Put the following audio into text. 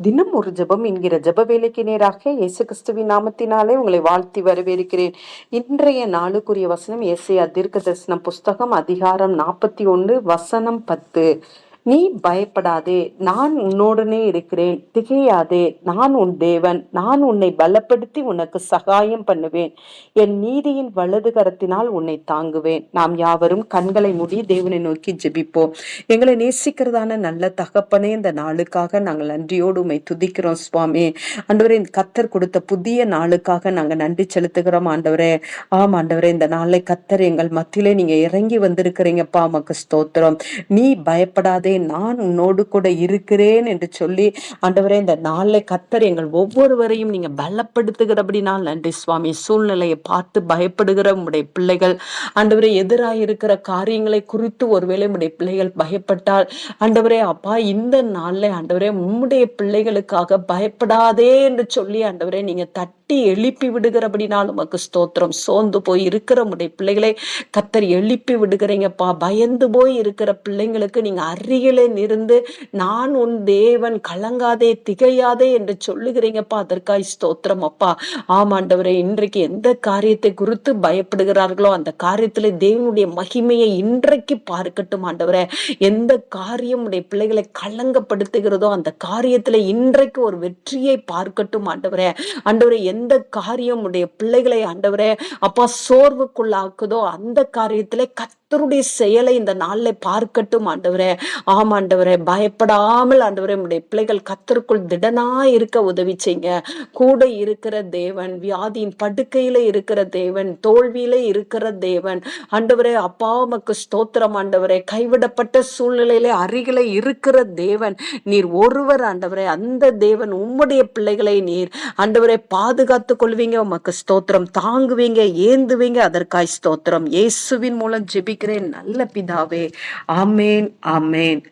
தினம் ஒரு ஜெபம் என்கிற ஜப வேலைக்கு நேராக இயேசு கிறிஸ்துவின் நாமத்தினாலே உங்களை வாழ்த்தி வரவேற்கிறேன். இன்றைய நாளுக்குரிய வசனம் ஏசையா தீர்க்க தரிசனம் புஸ்தகம் அதிகாரம் நாற்பத்தி ஒன்று வசனம் பத்து. நீ பயப்படாதே நான் உன்னோடனே இருக்கிறேன். திகையாதே நான் உன் தேவன். நான் உன்னை பலப்படுத்தி உனக்கு சகாயம் பண்ணுவேன். என் நீதியின் வலது கரத்தினால் உன்னை தாங்குவேன். நாம் யாவரும் கண்களை மூடி தேவனை நோக்கி ஜெபிப்போம். எங்களை நேசிக்கிறதான நல்ல தகப்பனே இந்த நாளுக்காக நாங்கள் நன்றியோடு உண்மை துதிக்கிறோம் சுவாமி. ஆண்டவரே கத்தர் கொடுத்த புதிய நாளுக்காக நாங்கள் நன்றி செலுத்துகிறோம் ஆண்டவரே. ஆம் ஆண்டவரே இந்த நாளை கத்தர் எங்கள் மத்தியிலே நீங்க இறங்கி வந்திருக்கிறீங்கப்பா உமக்கு ஸ்தோத்திரம். நீ பயப்படாதே நான் உன்னோடு கூட இருக்கிறேன் என்று சொல்லி ஆண்டவரே இந்த நாளில் கத்தர் எங்கள் ஒவ்வொருவரையும் நீங்க பலப்படுத்துகிறபடினால் நன்றி சுவாமி. சூழ்நிலையை பார்த்து பயப்படுகிற உடைய பிள்ளைகள் ஆண்டவரே எதிராக இருக்கிற காரியங்களை குறித்து ஒருவேளை உடைய பிள்ளைகள் பயப்பட்டால் ஆண்டவரே அப்பா இந்த நாள்ல ஆண்டவரே உம்முடைய பிள்ளைகளுக்காக பயப்படாதே என்று சொல்லி ஆண்டவரே நீங்க தட்டி எழுப்பி விடுகிறபடினால் உமக்கு ஸ்தோத்திரம். சோர்ந்து போய் இருக்கிற உடைய பிள்ளைகளை கத்தர் எழுப்பி விடுகிறீங்கப்பா. பயந்து போய் இருக்கிற பிள்ளைங்களுக்கு நீங்க அருகிலே நிருந்து நான் உன் தேவன் கலங்காதே திகையாதே என்று சொல்லுகிறீங்கப்பா. அதற்காய் ஸ்தோத்திரம் அப்பா. ஆமாண்டவரே இன்றைக்கு எந்த காரியத்தை குறித்து பயப்படுகிறார்களோ அந்த காரியத்துல தேவனுடைய மகிமையை இன்றைக்கு பார்க்கட்டும் ஆண்டவரே. எந்த காரியம் உடைய பிள்ளைகளை கலங்கப்படுத்துகிறதோ அந்த காரியத்துல இன்றைக்கு ஒரு வெற்றியை பார்க்கட்டும் ஆண்டவரே. ஆண்டவரே எந்த காரியம் உடைய பிள்ளைகளை ஆண்டவரே அப்பா சோர்வுக்குள்ளாக்குதோ அந்த காரியத்திலே கர்த்தருடைய செயலை இந்த நாளில் பார்க்கட்டும் ஆண்டவரே. ஆம் ஆண்டவரே. பயப்படாமல் ஆண்டவரே உடைய பிள்ளைகள் கத்தருக்குள் திடனா இருக்க உதவி செய்யுங்க. கூட இருக்கிற தேவன் வியாதியின் படுக்கையில இருக்கிற தேவன் தோல்வியில இருக்கிற தேவன். ஆண்டவரே அப்பா உமக்கு ஸ்தோத்திரம் ஆண்டவரே. கைவிடப்பட்ட சூழ்நிலையில அருகில இருக்கிற தேவன். நீர் ஒருவர் ஆண்டவரே. அந்த தேவன் உம்முடைய பிள்ளைகளை நீர் ஆண்டவரை பாதுகாத்து கொள்வீங்க உமக்கு ஸ்தோத்திரம். தாங்குவீங்க ஏந்துவீங்க அதற்காய் ஸ்தோத்திரம். இயேசுவின் மூலம் ஜெபிக்கிறேன் நல்ல பிதாவே. ஆமேன் ஆமேன்.